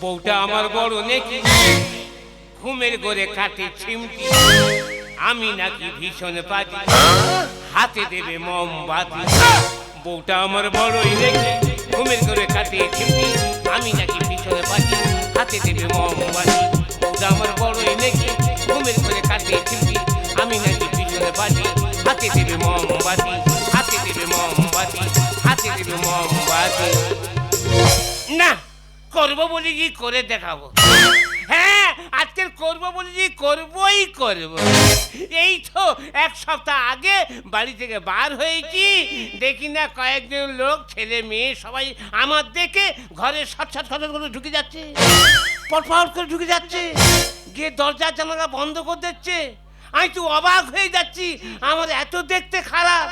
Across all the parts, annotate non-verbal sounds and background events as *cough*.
বউটা আমার বড় নেকি? ঘুমের ঘরে কাটে ছিমটি আমি নাকি ভীষণ পাতি হাতে দেবে মোমবাতি। বউটা আমার বড়ই নেকি। ঘুমের ঘরে কাটে ছিমটি আমি নাকি ভীষণ পাতি হাতে দেবে মোমবাতি। বউটা আমার বড়ই নেকি। ঘুমের ঘরে কাটে ছিমটি আমি নাকি ভীষণ পাতি হাতে দেবে মোমবাতি। হাতে দেবে মোমবাতি। হাতে দেবে মোমবাতি। না! করব বলে কি করে দেখাবো? হ্যাঁ আজকের করব বলে কি করবই করব। এই তো এক সপ্তাহ আগে বাড়ি থেকে বার হয়েছি দেখি না কয়েকজন লোক, ছেলে, মেয়ে সবাই আমার দেখে ঘরে সট সট করে ঢুকে যাচ্ছে। পটপট করে ঢুকে যাচ্ছে। গিয়ে দরজা জানালা বন্ধ করে দিচ্ছে। আমি তো অবাক হয়ে যাচ্ছি। আমার এত দেখতে খারাপ।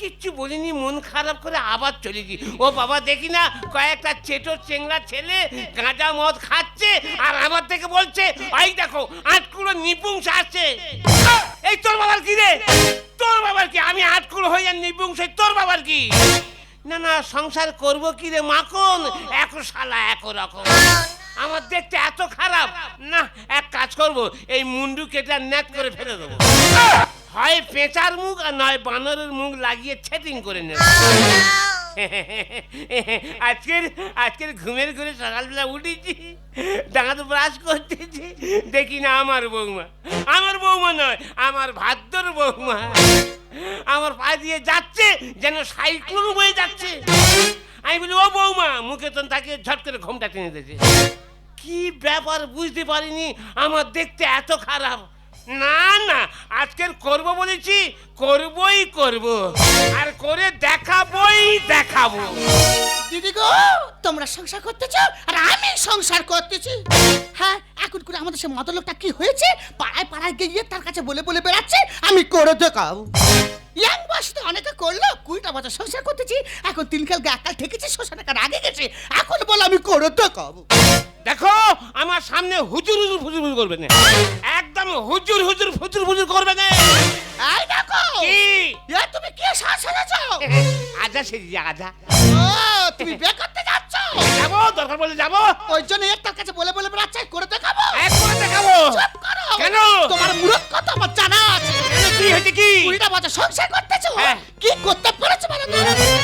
কিচ্ছু বলিনি, মন খারাপ করে আবার চলে চলেছি ও বাবা দেখি না, কয়েকটা চেটো চেংড়া ছেলে গাঁজা মদ খাচ্ছে আর আমার থেকে বলছে, এই দেখো আটকুলো নিপুংস আসছে। এই তোর বাবার কি রে? তোর বাবার কি? আমি আটকুলো হয়ে যান নিপুংস তোর বাবার কি? না না, সংসার করব কি রে, মাখন? এক শালা, এক রকম। আমার দেখতে এত খারাপ। না, এক কাজ করব, এই মুন্ডু কেটে ন্যাত করে ফেলে দেবো। হয় পেঁচার মুখ আর নয় বানরের মুখ লাগিয়ে ছেটিং করে নেব। আজকের আজকের ঘুমের ঘুরে সকালবেলা উঠেছি, দাঁত ব্রাশ করতেছি, দেখি না আমার বৌমা। আমার বৌমা নয়, আমার ভাদ্যর বৌমা। আমার পা দিয়ে যাচ্ছে, যেন সাইক্লোন বয়ে যাচ্ছে। আমি বলি, ও বৌমা, মুখে তো তাকে ঝট করে ঘোমটা টেনে দিয়েছে। কি ব্যাপার বুঝতে পারিনি, আমার দেখতে এত খারাপ। না না, আজকের করব বলেছি, করবই করব। আর করে দেখাবই দেখাবো। দিদি গো, তোমরা সংসার করতেছ আর আমি সংসার করতেছি। হ্যাঁ এখন করে আমাদের সে মদলোকটা কি হয়েছে? পাড়ায় পাড়ায় গিয়ে তার কাছে বলে বলে বেড়াচ্ছে, আমি করে দেখাবো। ইয়াং বয়স তো অনেকে করল। কুড়িটা বছর সংসার করতেছি এখন তিন কাল একাল ঠেকেছে শ্মশানে কার আগে গেছে। এখন বলে আমি করে দেখাবো দেখো আমার সামনে হুজুর হুজুর ফুজুর ফুজুর করবে না। একদম হুজুর হুজুর ফুজুর ফুজুর করবে না। এই দেখো কি? এ তুমি কি সাজ সাজাচ্ছ আজা সেজি আজা ও তুমি বিয়ে করতে যাচ্ছ? যাব দরকার বলে যাব। ওই জন্য এর তার কাছে বলে বলে বেড়াচ্ছে করে দেখাবো? এক করে দেখাবো। চুপ করো। কেন? তোমার মুরত কত আমার জানা আছে। কি হয়েছে কি? কুড়িটা বছর সংসার করতেছো? হ্যাঁ। কি করতে পেরেছ বলো তো?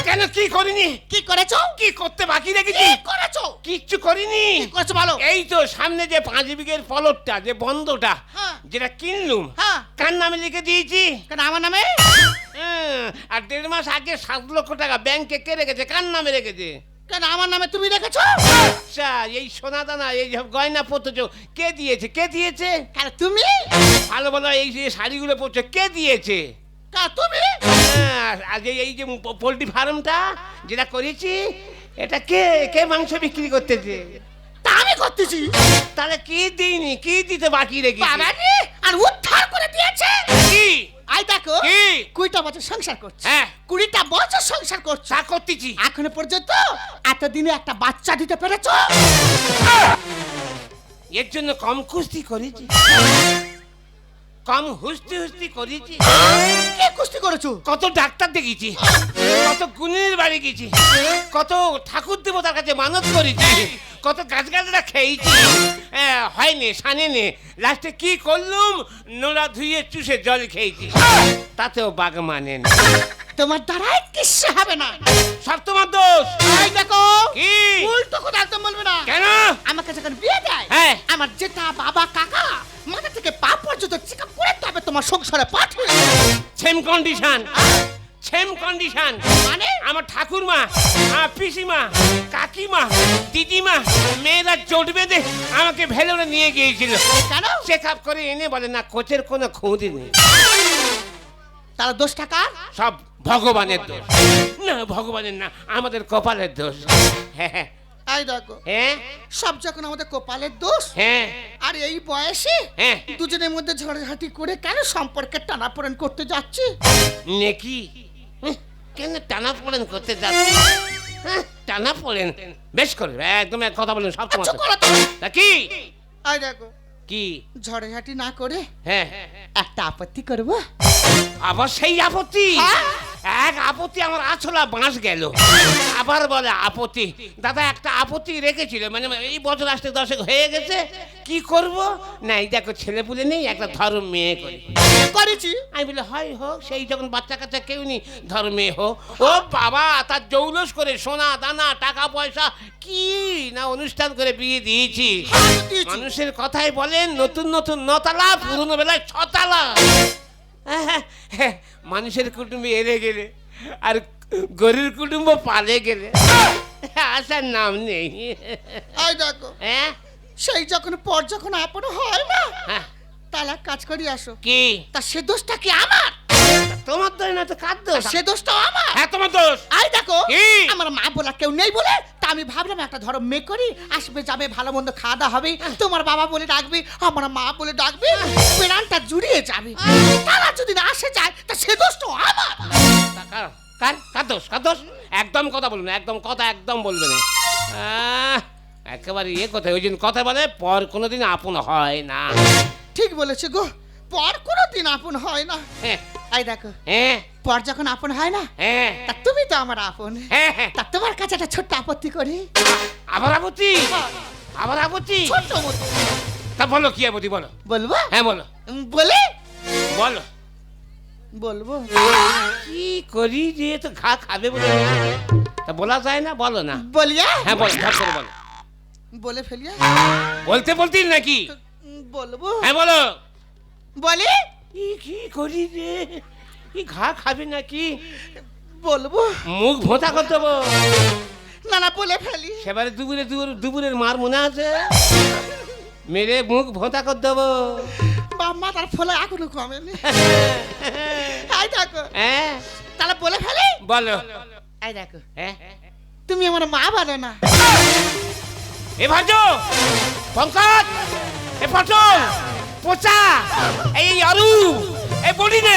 কেন কি করিনি? কি করেছ? কি করতে বাকি রেখেছি? কি করেছ? কিচ্ছু করিনি। কি করেছ বলো? এই তো সামনে যে পাঁচ বিঘের পলটটা যে বন্ধটা হ্যাঁ। যেটা কিনলুম হ্যাঁ। কার নামে লিখে দিয়েছি? কেন আমার নামে? হ্যাঁ, আর দেড় মাস আগে সাত লক্ষ টাকা ব্যাংকে কে রেখেছে? কার নামে রেখেছে? কেন আমার নামে তুমি রেখেছো? আচ্ছা এই সোনা দানা এই সব গয়না পড়তেছো কে দিয়েছে? কে দিয়েছে? কেন তুমি? ভালো ভালো এই যে শাড়িগুলো পরছো কে দিয়েছে? কেন তুমি? হ্যাঁ, আর এই- এই যে পোলট্রি ফার্মটা যেটা করেছি এটা কে কে মাংস বিক্রি করতেছে? তা আমি করতেছি। তাহলে কি দিইনি? কি দিতে বাকি রেখেছি? বাবা রে আর উদ্ধার করে দিয়েছে। কি? আই দেখো কি? কুড়িটা বছর সংসার করছে। হ্যাঁ। কুড়িটা বছর সংসার করছে। তা করতেছি। এখনও পর্যন্ত এতদিনে একটা বাচ্চা দিতে পেরেছ? এর জন্য কম কুস্তি করেছি। কম হুস্তি হুস্তি করেছি কে কুস্তি করেছ? কত ডাক্তার দেখেছি কত গুণের বাড়ি গেছি কত ঠাকুর দেবতার কাছে মানত করেছি কত গাছ গাছরা খেয়েছি। হ্যাঁ, হয়নি সানে নে লাস্টে কি করলুম? নোড়া ধুয়ে চুষে জল খেয়েছি। তাতেও বাঘ মানে না তোমার দ্বারাই কিচ্ছু হবে না? সব তোমার দোষ। এই দেখো কি? উল্টো কথা একদম বলবে না। কেন? আমাকে যখন বিয়ে দেয়? হ্যাঁ। আমার জেঠা বাবা কাকা মাথা থেকে পা পর্যন্ত চেক আপ করে তবে তোমার সংসারে পাঠিয়ে সেম কন্ডিশন সেম কন্ডিশন মানে? আমার ঠাকুরমা পিসিমা কাকিমা দিদিমা মেয়েরা জোট বেঁধে আমাকে ভেলোরে নিয়ে গিয়েছিল। কেন? চেক আপ করে এনে বলে না কোচের কোনো খুঁজি নেই। তারা দোষ টাকা সব ভগবানের দোষ। না ভগবানের না আমাদের কপালের দোষ। হ্যাঁ হ্যাঁ এই দেখো। হ্যাঁ। সব যখন আমাদের কপালের দোষ হ্যাঁ। আর এই বয়সে হ্যাঁ। দুজনের মধ্যে ঝড়ঝাটি করে কেন সম্পর্কে টানাপোড়েন করতে যাচ্ছি? নেকি? কেন টানা পড়েন করতে যাচ্ছে? হ্যাঁ, টানা পড়েন বেশ করে একদম এক কথা বলেন সব তোমার আচ্ছা, তা কি? এই দেখো। কি? ঝড়ঝাটি না করে হ্যাঁ। একটা আপত্তি করব? আবার সেই আপত্তি? হ্যাঁ। এক আপত্তি আমার আছলা বাঁশ গেল। আবার বলে আপত্তি। দাদা একটা আপত্তি রেখেছিল মানে এই বছর আসতে দশক হয়ে গেছে কি করব? না এই দেখো ছেলে পুলে নেই একটা ধর্ম মেয়ে করি। করেছি। আমি বলি হয় হোক সেই যখন বাচ্চা কাচ্চা কেউ নেই ধর্মে হোক। ও বাবা তার জৌলস করে সোনা দানা টাকা পয়সা কি না অনুষ্ঠান করে বিয়ে দিয়েছি। হ্যাঁ, মানুষের কথাই বলেন নতুন নতুন নতালা পুরনো বেলায় ছতালা। *laughs* মানুষের কুটুম্বে এড়ে গেলে আর গরুর কুটুম্ব পালে গেলে *laughs* আসার নাম নেই। *laughs* আই দেখো হ্যাঁ? সেই যখন পর যখন আপন হয় না হ্যাঁ, তাহলে কাজ করি আসো। কি? তা সে দোষটা কি আমার? তোমার দোষ না তো কার দোষ? সে দোষটাও আমার। হ্যাঁ তোমার দোষ। আই দেখো? আমার মা বলা কেউ নেই বলে আমি ভাবলাম একটা ধরো মেয়ে করি আসবে যাবে ভালো মন্দ খাওয়া দাওয়া হবে। তোমার বাবা বলে ডাকবে আমার মা বলে ডাকবে প্রাণটা জুড়িয়ে যাবে। তারা যদি না আসে যায় তা সে আমার। তা কার? কার? কার দোষ? কার দোষ? একদম কথা বলবে না একদম কথা একদম বলবে না। একেবারে ইয়ে কথা ওই জন্য কথা বলে পর কোনোদিন আপন হয় না। ঠিক বলেছে গো পর কোনো দিন আপন হয় না। হ্যাঁ আই দেখো। হ্যাঁ। পর যখন আপন হয় না হ্যাঁ। তা তুমি তো আমার আপন। হ্যাঁ হ্যাঁ। তা তোমার কাছে একটা ছোট্ট আপত্তি করি। আবার আপত্তি? আবার আপত্তি? ছোট্ট তা বলো কি আপত্তি বলো? বলব? হ্যাঁ বলো। বলে? বলো। বলব। কি করি যে তো ঘা খাবে বলে? তা বলা যায় না বলো না। বলিয়া? হ্যাঁ বলো ঝট করে বলো। বলে ফেলিয়া? বলতে বলতেই নাকি? বলব। হ্যাঁ বলো। বলে? কি কি করি রে? কি ঘা খাবে নাকি? বলব? মুখ ভোঁতা করে দেবো। না না বলে ফেলি। সেবারে দুপুর- দুপুরের মার মনে আছে? মেরে মুখ ভোঁতা করে দেবো। বাপ মা তার ফলে এখনও কমেনি। আই দেখো। হ্যাঁ তাহলে বলে ফেলি? বলো। আই দেখো। হ্যাঁ তুমি আমার মা বলো না। এ ভাজো। পঙ্কজ! এ পটল পোচা। এই আরু এ বলি নে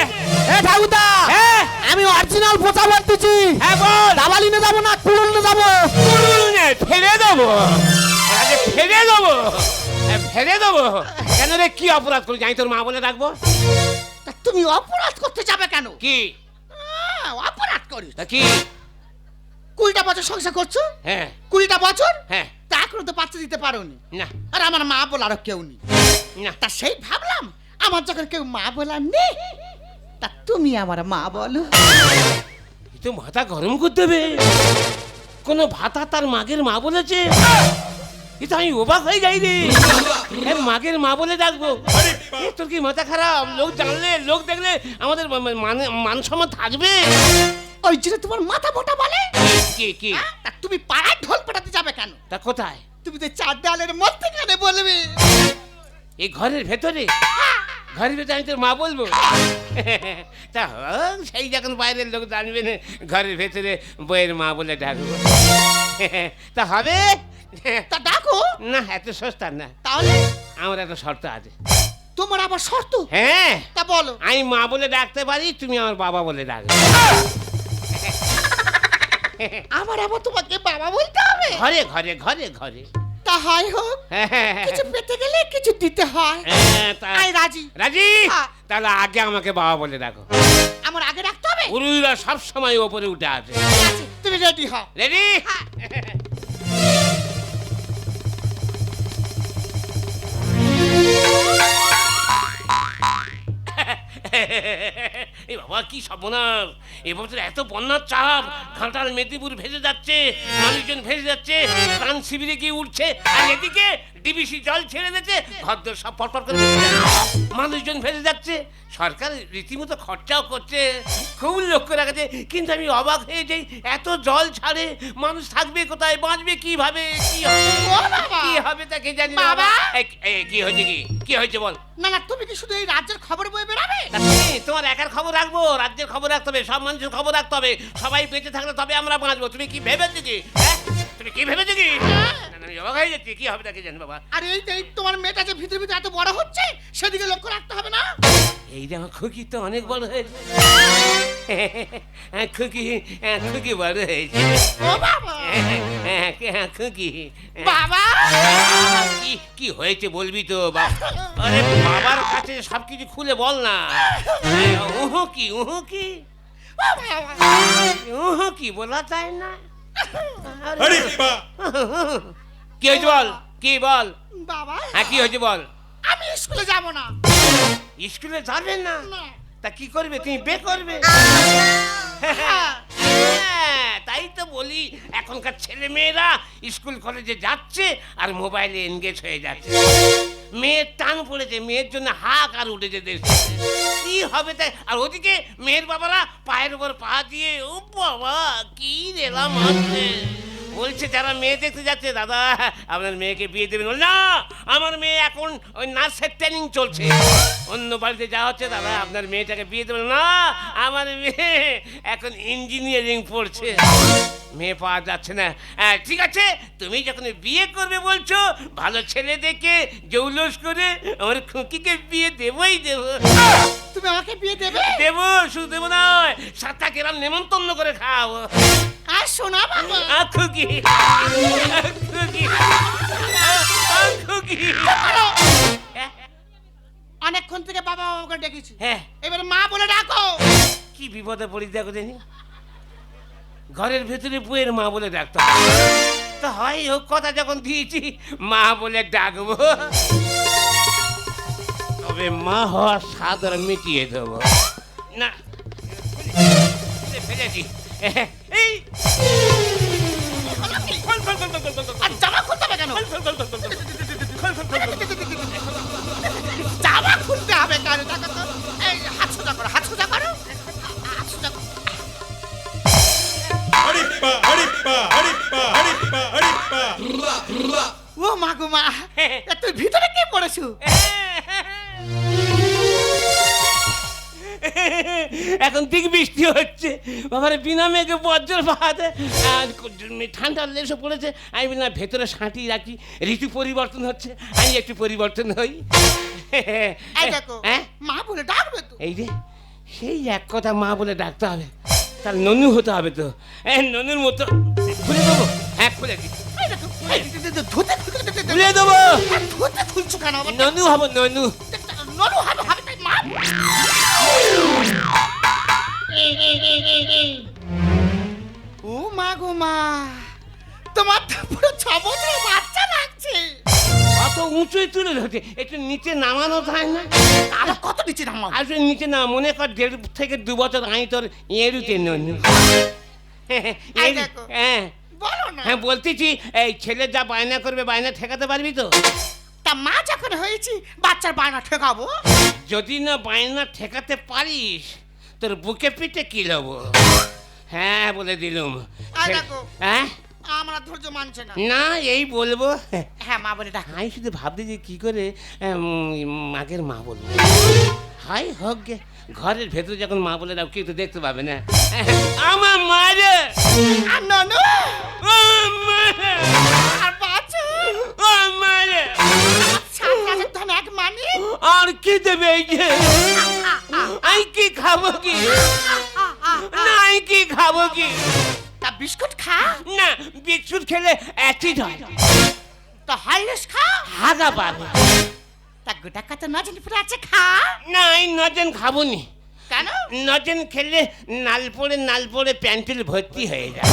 এ ঠাকুরদা হ্যাঁ আমি অরিজিনাল পোচা বলতেছি হ্যাঁ বল। দাবালি নিয়ে যাব না কুড়ুল নিয়ে যাব? কুড়ুল নে ফেলে দেবো। ফেলে দেবো। ফেলে দেবো। কেন রে কি অপরাধ করি জানি তোর মা বলে রাখব। তা তুমি অপরাধ করতে যাবে কেন? কি? অপরাধ করি তা কি? কুড়িটা বছর সংসার করছ? হ্যাঁ। কুড়িটা বছর? হ্যাঁ। তা এখনও তো বাচ্চা দিতে পারোনি। না। আর আমার মা বলারও কেউ নেই। না তা সেই ভাবলাম আমার যখন কেউ মা বলার নেই তা তুমি আমার মা বলো। তো মাথা গরম করতে হবে। কোনো ভাতা তার মাগের মা বলেছে। এ তো আমি অবাক হয়ে যাই রে। এ মাগের মা বলে ডাকবো। এ তোর কি মাথা খারাপ? লোক জানলে লোক দেখলে আমাদের মানে মান সম্মান থাকবে। ওই জন্য তোমার মাথা মোটা বলে? কি কি? হ্যাঁ? তুমি পাড়ায় ঢোল পেটাতে যাবে কেন? তা কোথায়? তুমি তো চার দেওয়ালের মধ্যেখানে বলবে? এই ঘরের ভেতরে? ঘরের ভেতরে আমি তোর মা বলব। তা হোক সেই যখন বাইরের লোক জানবে না ঘরের ভেতরে বইয়ের মা বলে ডাকবো। তা হবে? তা ডাকো। না এত সস্তা না। তাহলে? আমার একটা শর্ত আছে। তোমার আবার শর্ত? হ্যাঁ। তা বলো। আমি মা বলে ডাকতে পারি তুমি আমার বাবা বলে ডাকবে আমার আবার তোমাকে বাবা বলতে হবে? ঘরে ঘরে ঘরে ঘরে। তা হয় হোক কিছু পেতে গেলে কিছু দিতে হয়। হ্যাঁ, আই রাজি। রাজি? হ্যাঁ। তাহলে আগে আমাকে বাবা বলে ডাকো আমার আগে রাখতে হবে? উরুইরা সব সময় ওপরে উঠে আছে। আছে, তুমি রেডি হও। রেডি? *laughs* এই বাবা, কি সর্বনাশ। এবছর এত বন্যার চাপ। ঘাটাল মেদিনীপুর ভেসে যাচ্ছে, মানুষজন ভেসে যাচ্ছে, প্রাণ শিবিরে গিয়ে উঠছে। আর এদিকে ডিবিসি জল ছেড়ে দিচ্ছে ঘরদোর সব পরপর করে মানুষজন ভেসে যাচ্ছে সরকার রীতিমতো খরচাও করছে। খুব লক্ষ্য রাখাচ্ছে কিন্তু আমি অবাক হয়ে যাই এত জল ছাড়ে মানুষ থাকবে কোথায় বাঁচবে কীভাবে কি কি হবে তাকে জানি বাবা! কি হয়েছে কি? কি হয়েছে বল? না না তুমি কি শুধু এই রাজ্যের খবর বয়ে বেড়াবে? তোমার একার খবর রাখব? রাজ্যের খবর রাখতে হবে সব মানুষের খবর রাখতে হবে। সবাই বেঁচে থাকলে তবে আমরা বাঁচবো। তুমি কি ভেবেছো কি হ্যাঁ? তুমি কি ভেবেছো কি? অবাক হয়ে যাচ্ছি। কি হবে তাকে জানি বাবা। আর এই এই তোমার মেয়েটা যে ভিতরে ভিতরে এত বড় হচ্ছে সেদিকে লক্ষ্য রাখতে হবে না? এই যে আমার খুকি তো অনেক বড় হয়েছে। হ্যাঁ, খুকি হ্যাঁ, খুকি বড় হয়েছে। ও বাবা! হ্যাঁ, খুকি। বাবা! কি কি হয়েছে বলবি তো বাবা? আরে বাবার কাছে সবকিছু খুলে বল না। উহু কি উহু কি। উহ, কি বলা যায় না। আরে কি হয়েছে বল? কি বল? বাবা। হ্যাঁ কি হয়েছে বল? আমি স্কুলে যাব না। স্কুলে যাবেন না? তা কি করবে? তুমি বে করবে? হ্যাঁ, তাই তো বলি। এখনকার ছেলে মেয়েরা স্কুল কলেজে যাচ্ছে আর মোবাইলে এনগেজ হয়ে যাচ্ছে। মেয়ের টান পড়েছে মেয়ের জন্য হাক আর উঠেছে দেশ কি হবে তাই? আর ওদিকে মেয়ের বাবারা পায়ের উপর পা দিয়ে, ও বাবা, কি রেলাম হচ্ছে বলছে, যারা মেয়ে দেখতে যাচ্ছে, দাদা, আপনার মেয়েকে বিয়ে দেবেন না, আমার মেয়ে এখন ওই নার্সের ট্রেনিং চলছে। অন্য বাড়িতে যাওয়া হচ্ছে দাদা আপনার মেয়েটাকে বিয়ে দেবেন। না আমার মেয়ে এখন ইঞ্জিনিয়ারিং পড়ছে। মেয়ে পাওয়া যাচ্ছে না। হ্যাঁ, ঠিক আছে তুমি যখন বিয়ে করবে বলছো ভালো ছেলে দেখে জৌলস করে আমার খুকিকে বিয়ে দেবই দেবো। তুমি আমাকে বিয়ে দেবে? দেবো শুধু দেবো নয় সাতটা গ্রাম নেমন্তন্ন করে খাওয়াবো। আর শোনা বাবা। আ, খুকি খুকি অনেকক্ষণ থেকে বাবা বাবাকে ডেকেছি। হ্যাঁ। এবারে মা বলে ডাকো। কি বিপদে পড়ি দেখো জানি ঘরের ভেতরে বইয়ের মা বলে ডাকতো। তা হয় হোক কথা যখন দিয়েছি মা বলে ডাকবো। তবে মা হওয়ার স্বাদ আর মিটিয়ে দেবো। না। ফেলে- ফেলেছি এই। জামা খুলতে কেন? ও মা গো মা তুই ভিতরে পড়েছু? এখন ঠিক বৃষ্টি হচ্ছে। বিনা মেঘে বজ্র পাহাতে ঠান্ডা লেসে পড়েছে আমি না ভেতরে সাঁটি রাখি। ঋতু পরিবর্তন হচ্ছে। আমি একটু পরিবর্তন হই। এই দেখো হ্যাঁ? মা বলে ডাকবে তো। এই যে সেই এক কথা মা বলে ডাকতে হবে। তার ননু হতে হবে তো। ননুর মতো। খুলে দেবো? হ্যাঁ খুলে দিই দেবো? খুলছো কেন? ননু হব ননু। নরু হবে হবে তাই মা। ও মা গো মা তোমার তো পুরো ছ বছরের বাচ্চা লাগছে। অত উঁচুই তুলে ধরছে একটু নিচে নামানো যায় না? আরও কত নিচে নামা আসলে নিচে না মনে কর দেড় থেকে দু বছর আমি তোর এরুতে দেখো। হ্যাঁ। বলো না। হ্যাঁ বলতেছি এই ছেলে যা বায়না করবে বায়না ঠেকাতে পারবি তো? তা মা যখন হয়েছি বাচ্চার বায়না ঠেকাবো? যদি না বায়না ঠেকাতে পারিস তোর বুকে পিঠে কি লবো? হ্যাঁ বলে দিলুম। হ্যাঁ? আমরা ধৈর্য মানছে না। না এই বলব। হ্যাঁ মা বলে ডাক। আমি শুধু ভাবতে যে কি করে মাগের মা বলব। হাই হোক গে ঘরের ভেতরে যখন মা বলে দাও কেউ তো দেখতে পাবে না। আমার মা রে আর কি দেবে আমি কি খাব কি? না কি খাব কি? বিস্কুট খা। না বিস্কুট খেলে অ্যাসিড হয়। তা হরলিক্স খা। হাগা পাবে। তা গোটা কত নজন ফুলে আছে খা। না আমি নজেন খাব নি কেন? নজেন খেলে নাল পড়ে নাল পড়ে প্যান্টেল ভর্তি হয়ে যায়।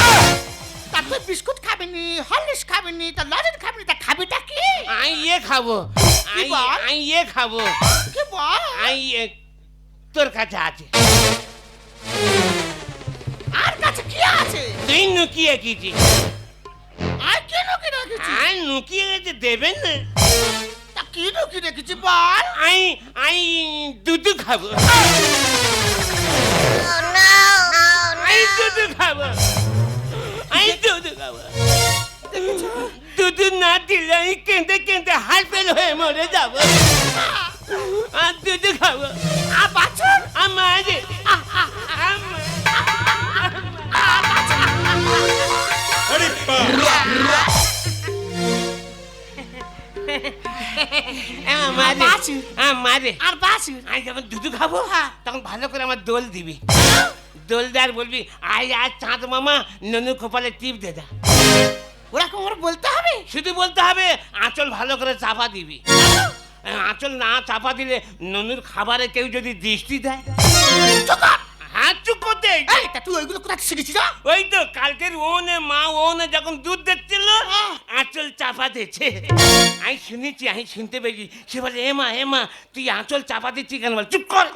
তা তুই বিস্কুট খাবিনি হরলিক্স খাবিনি তা লজেন খাবিনি তা খাবিটা কি? আমি ইয়ে খাব। আমি- ইয়ে খাব। কি বল? আমি তোর কাছে আছে। আছে। তুই নুকিয়ে কিছু আর কি লুকি রেখেছি? আর নুকিয়ে গেছে দেবেন না। তা কি লুকি রেখেছি বল? আমি আমি দুধু খাব। আমি দুধু খাব। আমি দুধু খাব। দুধু না দিলে আমি কেঁদে কেঁদে হাল ফেল হয়ে মরে যাব। আর দুধু খাব। আর বাছুর। আমার আমার আর বাছুর আমি যখন দুধু খাব? তখন ভালো করে আমার দোল দিবি। দোল বলবি আয় আজ চাঁদ মামা ননু কপালে টিপ দে দা। ওরকম ওর বলতে হবে? শুধু বলতে হবে আঁচল ভালো করে চাপা দিবি। আঁচল না চাপা দিলে ননুর খাবারে কেউ যদি দৃষ্টি দেয়? চুকার চুপ এই তা তুই ওইগুলো কোথা শিখেছিস ওই তো কালকের ওনে মা ওনে যখন দুধ আঁচল চাপা আমি শুনেছি আমি শুনতে সে বলে তুই আঁচল চাপা দিচ্ছি কেন? বল চুপ কর।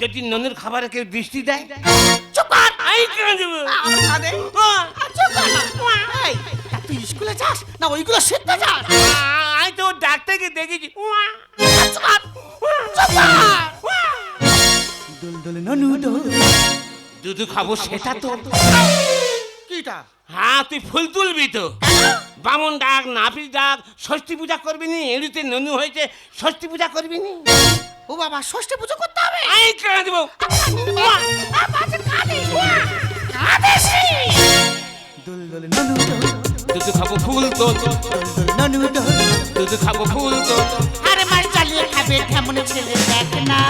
যদি ননুর খাবারে কেউ দৃষ্টি দেয় চুপ কর। আমি কেন দেবো? চুপ কর। না। এই, তা তুই স্কুলে যাস? না ওইগুলো শিখতে যাস? আমি তো ডাক্তারকে দেখেছি। চুপ কর। চুপ কর। ননু দোল। দুধ খাব সেটা তো। কিটা? হ্যাঁ তুই ফুল তুলবি তো। বামন ডাক নাপিত ডাক ষষ্ঠী পূজা করবি নি? এড়িতে ননু হয়েছে ষষ্ঠী পূজা করবি নি? ও বাবা ষষ্ঠী পুজো করতে হবে? আমি কেন দেবো দুলদুল দুধ খাব ফুল তো। ননু। দুধ খাব ফুল তো। আরে মার চালিয়ে খাবে কেমন ছেলে দেখ না।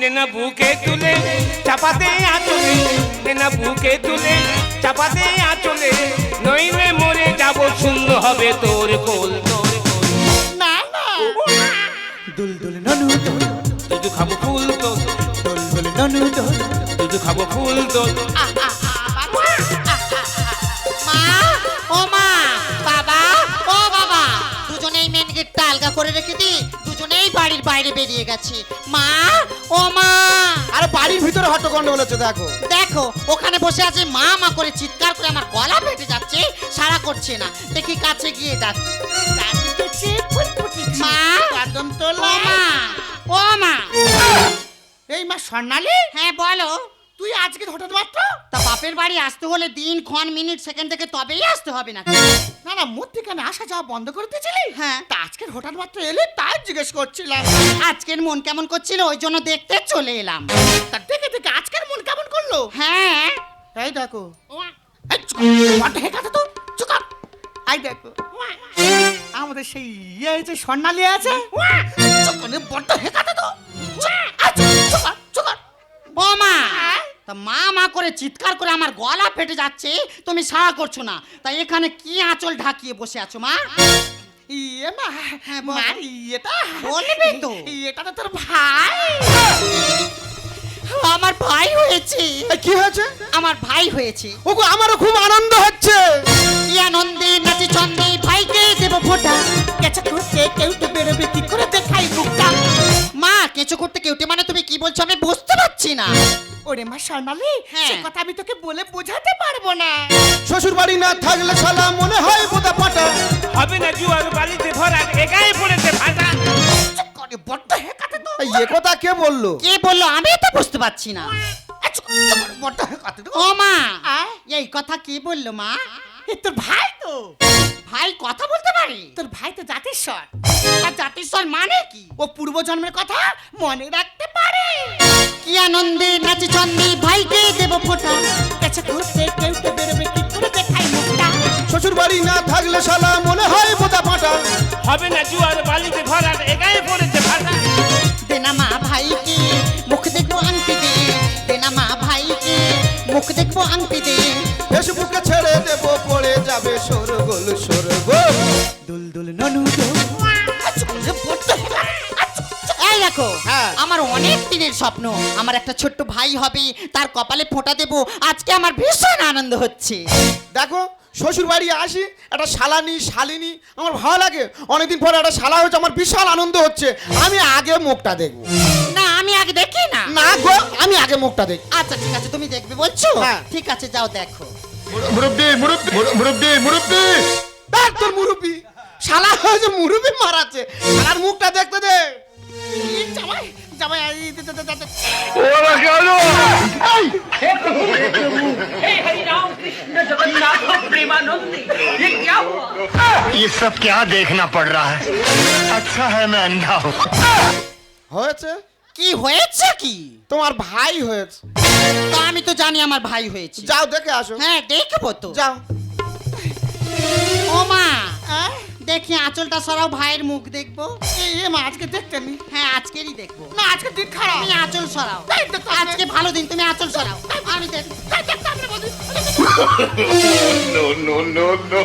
নেনা বুকে তুলে চাপাতে আঁচলে নেনা বুকে তুলে চাপাতে আঁচলে নইলে মরে যাব শূন্য হবে তোর কোল তোর না না। দুলদুল ননু দোল। দুধ খাব ফুল তো দুলদুল ননু দোল। দুধ খাব ফুল তো মা ও মা বাবা ও বাবা। দুজনেই মেন গেটটা আলগা করে রেখে দি দুজনেই বাড়ির বাইরে বেরিয়ে গেছে। মা ও মা। আর বাড়ির ভিতরে হট্ট গন্ডগোল হচ্ছে দেখো। দেখো ওখানে বসে আছে মা মা করে চিৎকার করে আমার গলা ফেটে যাচ্ছে সারা করছে না। দেখি কাছে গিয়ে ডাক মা ও মা। এই মা স্বর্ণালী? হ্যাঁ বলো। তুই আজকে হঠাৎ মাত্র তা বাপের বাড়ি আসতে হলে দিন ক্ষণ মিনিট সেকেন্ড থেকে তবেই আসতে হবে না না না মধ্যিখানে আসা যাওয়া বন্ধ করে দিয়েছিলি? হ্যাঁ। তা আজকের হঠাৎ মাত্র এলে তাই জিজ্ঞেস করছিলাম। আজকের মন কেমন করছিল ওই জন্য দেখতে চলে এলাম। তা দেখে দেখে আজকের মন কেমন করল? হ্যাঁ। এই দেখো। হেঁকাতে তো? চুপ কর। এই দেখো। আমাদের সেই ইয়ে যে স্বর্ণালী আছে? চুপ করে বড্ড হেঁকাতে তো? তা মা মা করে চিৎকার করে আমার গলা ফেটে যাচ্ছে তুমি সাড়া করছ না। তাই এখানে কি আঁচল ঢাকিয়ে বসে আছো মা? ইয়ে মা হ্যাঁ। মার ইয়েটা? বলবি তো। ইয়েটা তো তোর ভাই। আমার ভাই হয়েছে। কি হয়েছে? আমার ভাই হয়েছে। ওগো আমারও খুব আনন্দ হচ্ছে। কি আনন্দে নাচি চন্দে ভাইকে দেব ফোটা। কেঁচা করতে কেউ তো বেরোবে কি করে দেখাই মুখটা? মা কেঁচো করতে কেউটে মানে তুমি কি বলছো আমি বুঝতে পারছি না। ওরে মা স্বর্ণালী হ্যাঁ। সে কথা আমি তোকে বলে বোঝাতে পারব না। শ্বশুর বাড়ি না থাকলে শালা মনে হয় বোতা পাটা। হবে না জুয়ার বালিতে ভরা একাই পড়েছে চুপ করে বড্ড হেঁকাতে তো। এই এ কথা কে বলল? কে বলল আমি তো বুঝতে পারছি না। এই চুপ, চুপ করে বড্ড হেঁকাতে তো। ও মা আয়। এই কথা কে বলল মা? এ তোর ভাই তো। ভাই কথা বলতে পারে? তোর ভাই তো জাতিস্বর। আর জাতিস্বর মানে কি? ও পূর্ব জন্মের কথা মনে রাখতে পারে। কি আনন্দে নাচি চন্দে ভাইকে দেব ফোটা। কেঁচা করতে কেউ তো বেরোবে কি করে দেখাই মুখটা? শ্বশুর বাড়ি না থাকলে শালা মনে হয় বোতা পাটা। হবে না জুয়ার বালিতে ভরা একাই পড়েছে ভাষা দেনা মা ভাইকে মুখ দেখব আংটি দে। দেনা মা ভাইকে মুখ দেখব আংটি দে। ফেসবুকে ছেড়ে দেব পড়ে যাবে সরগোল সরগোল। দোল এই দেখো হ্যাঁ। আমার অনেক দিনের স্বপ্ন। আমার একটা ছোট্ট ভাই হবে তার কপালে ফোঁটা দেব। আজকে আমার ভীষণ আনন্দ হচ্ছে। দেখো শ্বশুর বাড়ি আসি একটা শালানি শালিনী আমার ভালো লাগে। অনেকদিন পরে একটা শালা হয়েছে আমার বিশাল আনন্দ হচ্ছে। আমি আগে মুখটা দেখব। না আমি আগে দেখি না। না গো আমি আগে মুখটা দেখি। আচ্ছা ঠিক আছে তুমি দেখবে বলছো? হ্যাঁ। ঠিক আছে যাও দেখো। মুরব্বি মুরব্বি মুরব্বি মুরব্বি। দেখ তোর মুরুবি শালা হয়েছে মুরুবি মারাচ্ছে শালার মুখটা দেখতে দে এই জামাই জামাই এই দে, দে, দে, দে, দে। ওরা গেল ये सब क्या देखना पड़ रहा है अच्छा है मैं अंधा हूँ হয়েছে কি হয়েছে কি তোমার ভাই হয়েছে তো আমি তো জানি আমার ভাই হয়েছে যাও দেখে আসো হ্যাঁ দেখবো তো যাও ও মা আহ, দেখি আঁচলটা সরাও ভাইয়ের মুখ দেখব। এই মা আজকে দেখতে নি হ্যাঁ আজকেরই দেখব। না আজকে দিন খারাপ। তুমি আঁচল সরাও। আজকে ভালো দিন তুমি আঁচল সরাও। আমি দেখ। নো নো নো নো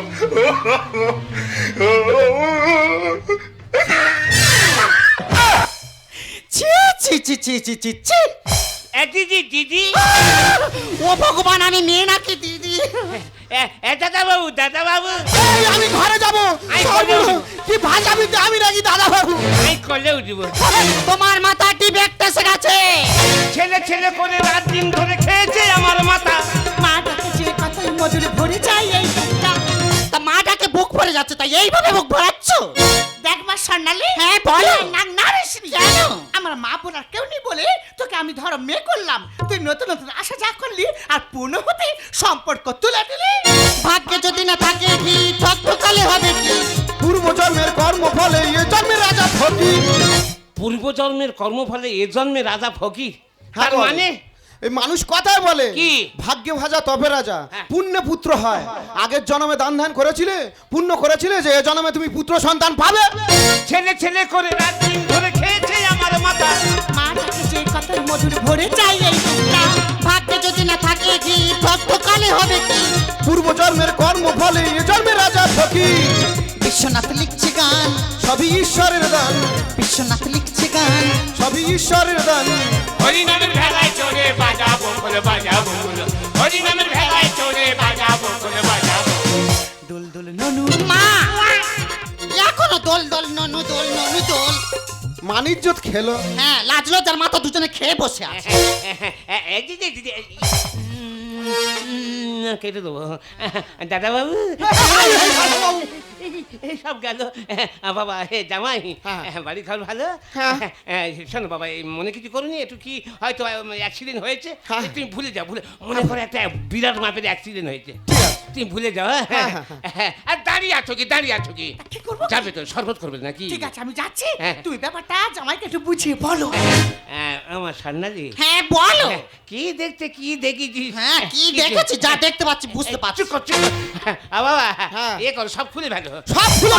ছি ছি ছি ছি ছি ছি ছি। দিদি দিদি। ও ভগবান আমি মেয়ে নাকি দিদি? এ, দাদাবাবু দাদা বাবু দাদা বাবু এই আমি ঘরে যাব। আই, ভাষা। কি ভাষাবি আমি নাকি দাদাবাবু? আমি করলেও দিব তোমার মাথা কি ব্যাগটা গেছে ছেলে ছেলে করে রাত দিন ধরে খেয়েছে আমার মাথা। মাথা যে কথাই মজুরি ভরে যায় এই বুক ভরে যাচ্ছে তাই এইভাবে বুক ভরাচ্ছ? দেখ মা স্বর্ণালী। হ্যাঁ, বলো। না না রেশমি কেন? আমার মা বোনার কেউ নেই বলে তোকে আমি ধরো মেয়ে করলাম। তুই নতুন নতুন আশা যা করলি আর পূর্ণ হতে সম্পর্ক তুলে দিলি। ভাগ্যে যদি না থাকে কি ঠকঠকালে হবে কি? পূর্ব জন্মের কর্ম ফলে এ জন্মে রাজা ফকির পূর্বজন্মের কর্মফলে এ জন্মে রাজা ফকির হ্যাঁ তার মানে এই মানুষ কথায় বলে কি? ভাগ্যে ভাজা তবে রাজা হ্যাঁ। পুণ্য পুত্র হয়। আগের জন্মে দান ধ্যান করেছিলে পুণ্য করেছিলে যে এ জন্মে তুমি পুত্র সন্তান পাবে। ছেলে ছেলে করে রাত দিন ধরে খেয়েছে আমার মাথা। মা মধুর ভরে যায় এই ভাগ্যে যদি না থাকে কি ঠকঠকালে হবে কি? পূর্ব জন্মের কর্ম ফলে এ জন্মের রাজা ফকির বিশ্বনাথ লিখছে গান। সবই ঈশ্বরের দান। বিশ্বনাথ লিখছে গান। সবই ঈশ্বরের দান। হরিনামের ভেলায় চড়ে বাজাবো বলে বাজাবো বলে হরিনামের ভেলায় চড়ে দুল দুল ননু মা এখনও দোল দোল ননু দোল ননু দোল মানিজ্যত খেলো হ্যাঁ লাজ লজ্জার মাথা দুজনে খেয়ে বসে আছে কেটে দেবো দাদা বাবু এই *laughs* সব গেল। বাবা হে জামাই হ্যাঁ। বাড়ি ঘর ভালো? হ্যাঁ। শোনো বাবা মনে কিছু করুনি? একটু কি হয়তো অ্যাক্সিডেন্ট হয়েছে? হ্যাঁ। তুমি ভুলে যাও ভুলে মনে করো একটা বিরাট মাপের অ্যাক্সিডেন্ট হয়েছে। ঠিক আছে। তুমি ভুলে যাও হ্যাঁ। আর দাঁড়িয়ে আছো কি দাঁড়িয়ে আছো কি? যাবে তো শরবত করবে নাকি ঠিক আছে আমি যাচ্ছি। তুই ব্যাপারটা জামাইকে একটু বুঝিয়ে বলো। আমার সান্নালি। হ্যাঁ বলো। কি দেখতে কি দেখেছিস হ্যাঁ কি দেখেছি যা দেখতে পাচ্ছি বুঝতে পারছি। বাবা হ্যাঁ। এ কর সব খুলে ফেলো। সব খুলে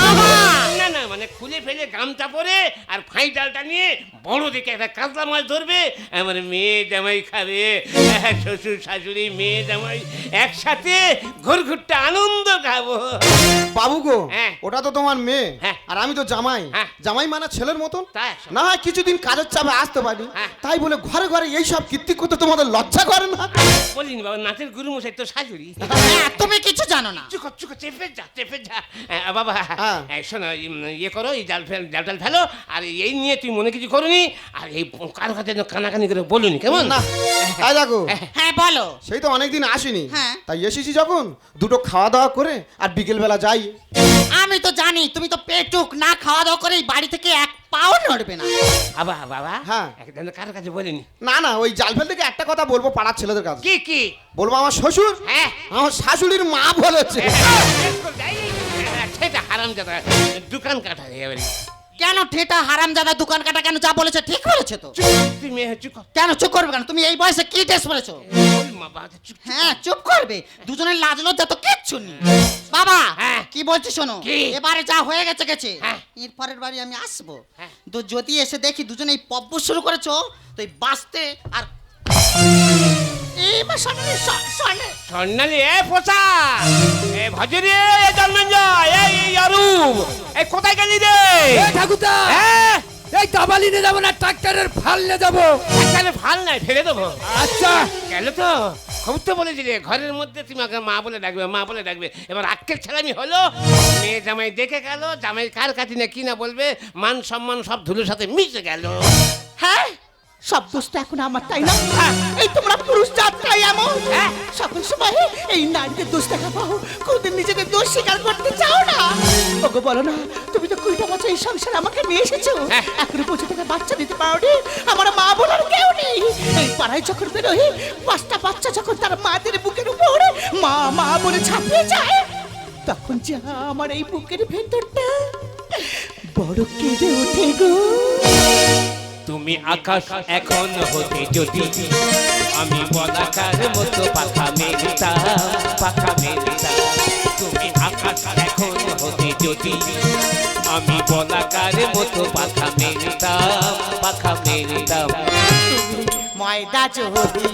না না মানে খুলে ফেলে গামছা পরে আর ফাই ডালটা নিয়ে বড় দেখে একটা কাতলা মাছ ধরবে। আমার মেয়ে জামাই খাবে। হ্যাঁ, শ্বশুর শাশুড়ি মেয়ে জামাই একসাথে ঘুরঘুরটা আনন্দ খাব। বাবু গো হ্যাঁ। ওটা তো তোমার মেয়ে হ্যাঁ। আর আমি তো জামাই। হ্যাঁ। জামাই মানে ছেলের মতন। না হয় কিছুদিন কাজের চাপে আসতে পারি। হ্যাঁ। তাই বলে ঘরে ঘরে এই সব কীর্তি করতে তোমাদের লজ্জা করে না? বলিনি বাবা নাচের গুরু মশাই তো শাশুড়ি। হ্যাঁ তুমি কিছু জানো না। চুকো চুকো চেপে যা চেপে যা। বাবা হ্যাঁ। শোনো ইয়ে করো এই জাল ফেল জাল টাল ফেলো আর এই নিয়ে তুই মনে কিছু করনি আর এই কারও কাছে কানাকানি করে বলুনি কেমন না তাই দেখো হ্যাঁ বলো সেই তো অনেকদিন আসিনি হ্যাঁ। তাই এসেছি যখন দুটো খাওয়া দাওয়া করে আর বিকেল বেলা যাই আমি তো জানি তুমি তো পেটুক না খাওয়া দাওয়া করে বাড়ি থেকে এক পাও নড়বে না বাবা বাবা হ্যাঁ। একদম কারও কাছে বলিনি না না ওই জাল ফেল থেকে একটা কথা বলব পাড়ার ছেলেদের কাছে কি কি বলব আমার শ্বশুর হ্যাঁ আমার শাশুড়ির মা বলেছে সেটা হারাম যাতা দোকান কাটা এবারে কেন ঠেটা হারাম দাদা দোকান কাটা? কেন যা বলেছে ঠিক বলেছে তো। তুই মেয়ে চুপ কেন চুপ করবে কেন? তুমি এই বয়সে কি ড্রেস পরেছো হ্যাঁ চুপ করবে। দুজনের লাজ লজ্জা তো কিচ্ছু নেই। বাবা হ্যাঁ। কি বলছি শোনো? এবারে যা হয়ে গেছে গেছে। হ্যাঁ। এর পরের বাড়ি আমি আসব। হ্যাঁ। তো যদি এসে দেখি দুজনে এই পব্ব শুরু করেছ তো এই বাঁচতে আর স্বর্ণালী এ পোষা এ ভজরি এ জন্মঞ্জয় এই এই অরূপ। এই কোথায় গেলি রে? ঠাকুরদা হ্যাঁ এই দাবালি নিয়ে যাব না ট্রাক্টরের ফাল নিয়ে যাব। এখানে ভালো নাই ফেলে দেবো। আচ্ছা। গেল তো। খুব তো বলেছিলে ঘরের মধ্যে তুমি আমাকে মা বলে ডাকবে মা বলে ডাকবে। এবার আক্কের ছেলামি হলো মেয়ে জামাই দেখে গেল জামাই কার কাছে না কি না বলবে মান সম্মান সব ধুলোর সাথে মিশে গেল। হ্যাঁ? সব দোষটা এখন আমার তাই না? এই তোমরা পুরুষ জাতটাই এমন? হ্যাঁ। সকল সময় এই নারীদের দোষ দেখা পাও। কোনদিন নিজেদের দোষ স্বীকার করতে চাও না? ওগো বলো না তুমি তো কুড়িটা বছর এই সংসারে আমাকে নিয়ে এসেছ। হ্যাঁ। এখনও পর্যন্ত একটা বাচ্চা দিতে পারো নি আমার মা বলার কেউ নেই। এই পাড়ায় যখন বেরোই পাঁচটা বাচ্চা যখন তার মাদের বুকের উপরে মা মা বলে ছাপিয়ে যায় তখন যা আমার এই বুকের ভেতরটা। বড় কেঁদে ওঠে গো। তুমি আকাশ এখন হতে যদি আমি বলাকার মতো পাখা মেলতাম পাখা মেলতাম। তুমি আকাশ এখন হতে যদি আমি বলাকার মতো পাখা মেলতাম পাখা মেলতাম। ময়দা যদি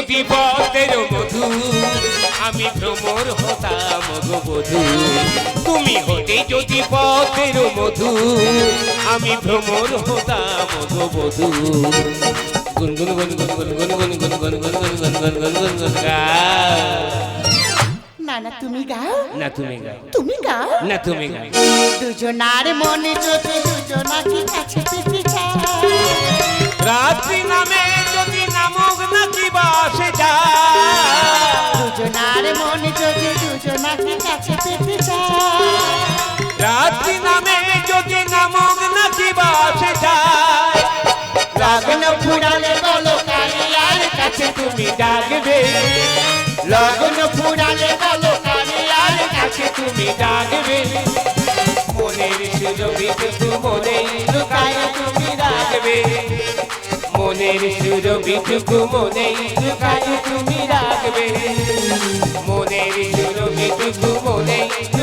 যদি বদের মধু আমি ভ্রমর হতাম গো বধু তুমি হতে যদি পথের মধু আমি ভ্রমর হতাম গো বধু গুনগুন গুন গুন গুন গুন গুন গুন গুন গুন গুন গুন গুন গুন গুন গুন গা না না তুমি গাও না তুমি গাও তুমি গাও না তুমি গাও দুজনার মনে যদি দুজনাকে লগন ফুরালে বলো কালিয়ার কাছে তুমি ডাকবে? লগন ফুরালে বলো কালিয়ার কাছে তুমি ডাকবে? মনের সুরভিটুকু মনে লুকায় তুমি রাখবে। মনের সুরভিটুকু মনে লুকায় তুমি রাখবে। মনের সুর